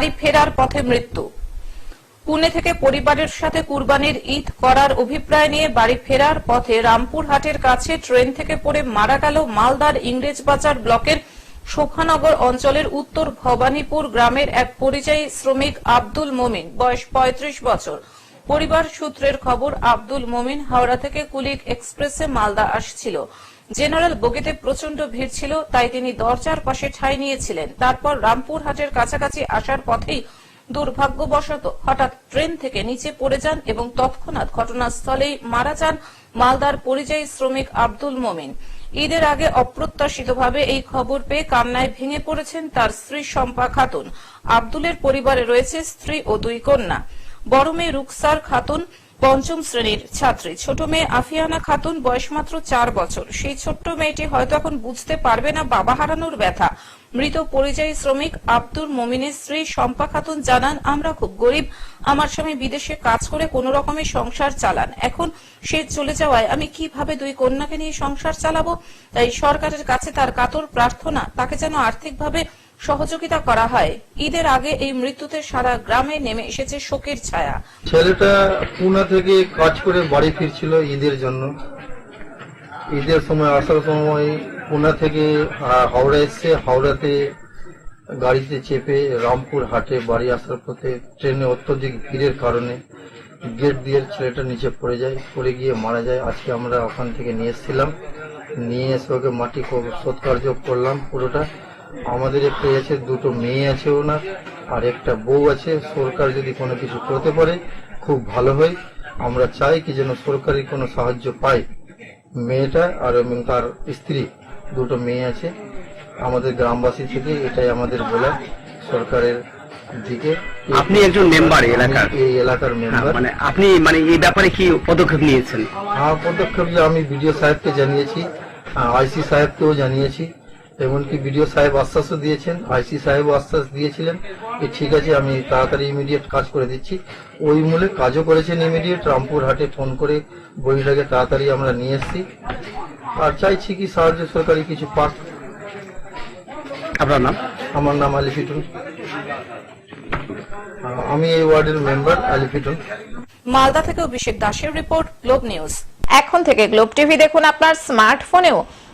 বাড়ি ফেরার পথে মৃত্যু। পুনে থেকে পরিবারের সাথে কুরবানির ঈদ করার অভিপ্রায় নিয়ে বাড়ি ফেরার পথে রামপুরহাটের কাছে ট্রেন থেকে পড়ে মারা গেল মালদার ইংরেজবাজার ব্লকের শোখানগর অঞ্চলের উত্তর ভবানীপুর গ্রামের এক পরিযায়ী শ্রমিক আব্দুল মোমিন, বয়স ৩৫ বছর। পরিবার সূত্রের খবর, আব্দুল মোমিন হাওড়া থেকে কুলিক এক্সপ্রেসে মালদা আসছিল। জেনারেল বগিতে প্রচণ্ড ভিড় ছিল, তাই তিনি দরজার পাশে ঠাঁই নিয়েছিলেন। তারপর রামপুরহাটের কাছাকাছি আসার পথেই দুর্ভাগ্যবশত হঠাৎ ট্রেন থেকে নিচে পড়ে যান এবং তৎক্ষণাৎ ঘটনাস্থলেই মারা যান মালদার পরিযায়ী শ্রমিক আব্দুল মোমিন। ঈদের আগে অপ্রত্যাশিতভাবে এই খবর পেয়ে কান্নায় ভেঙে পড়েছেন তার স্ত্রী শম্পা খাতুন। আব্দুলের পরিবারে রয়েছে স্ত্রী ও দুই কন্যা। বড় মেয়ে রুকসার খাতুন পঞ্চম শ্রেণির ছাত্রী। ছোট মেয়ে আফিয়ানা খাতুন বয়স মাত্র চার বছর। সেই ছোট্ট মেয়েটি হয়তো এখন বুঝতে পারবে না বাবা হারানোর ব্যথা। মৃত পরিযায়ী শ্রমিক আব্দুল মমিনের স্ত্রী শম্পা খাতুন জানান, আমরা খুব গরিব। আমার স্বামী বিদেশে কাজ করে কোন রকমের সংসার চালান। এখন সে চলে যাওয়ায় আমি কীভাবে দুই কন্যাকে নিয়ে সংসার চালাবো? তাই সরকারের কাছে তার কাতর প্রার্থনা। তাকে যেন আর্থিকভাবে সহযোগিতা করা হয়। ঈদের আগে এই মৃত্যুতে সারা গ্রামে নেমে এসেছে শোকের ছায়া। ছেলেটা পুনা থেকে কাজ করে বাড়ি ফিরছিল ঈদের জন্য। ঈদের সময় আসার সময় পুনা থেকে হাওড়া এসছে। হাওড়াতে গাড়িতে চেপে রামপুর হাটে বাড়ি আসার পথে ট্রেনে অত্যধিক ভিড়ের কারণে গেট দিয়ে ছেলেটা নিচে পড়ে যায়, পড়ে গিয়ে মারা যায়। আজকে আমরা ওখান থেকে নিয়ে এসেছিলাম। নিয়ে এসে ওকে মাটি সৎকার্য করলাম পুরোটা। আমাদের একটা আছে দুটো মেয়ে আছে ওনার আর একটা বউ আছে। সরকার যদি কোনো কিছু করতে পারে খুব ভালো হয়। আমরা চাই কি যেন সরকারি কোনো সাহায্য পাই মেয়েটা আর এবং তার স্ত্রী দুটো মেয়ে আছে। আমাদের গ্রামবাসী থেকে এটাই আমাদের বলা সরকারের দিকে। আপনি একজন মেম্বার এই এলাকার? এই এলাকার হ্যাঁ, মেম্বার মানে আপনি মানে এই ব্যাপারে কি পদক্ষেপ নিয়েছেন? আমার পদক্ষেপ যে আমি বিডিও সাহেবকে জানিয়েছি আইসি সাহেবকেও জানিয়েছি। এমনকি বিডিও সাহেব আশ্বাসও দিয়েছেন আইসি সাহেব আশ্বাস দিয়েছিলেন যে ঠিক আছে আমি তাড়াতাড়ি ইমিডিয়েট কাজ করে দিচ্ছি। ওই মূলে কাজও করেছেন ইমিডিয়েট রামপুর হাটে ফোন করে বইটাকে তাড়াতাড়ি আমরা নিয়ে এসেছি। আর চাইছি কি সাহায্য সরকারি কিছু পাক। আপনার নাম? আমার নাম আলিফিটুল আমি এই ওয়ার্ডের মেম্বার আলিফিটুল মালদা থেকে অভিষেক দাসের রিপোর্ট গ্লোব নিউজ। এখন থেকে গ্লোব টিভি দেখুন আপনার স্মার্টফোনেও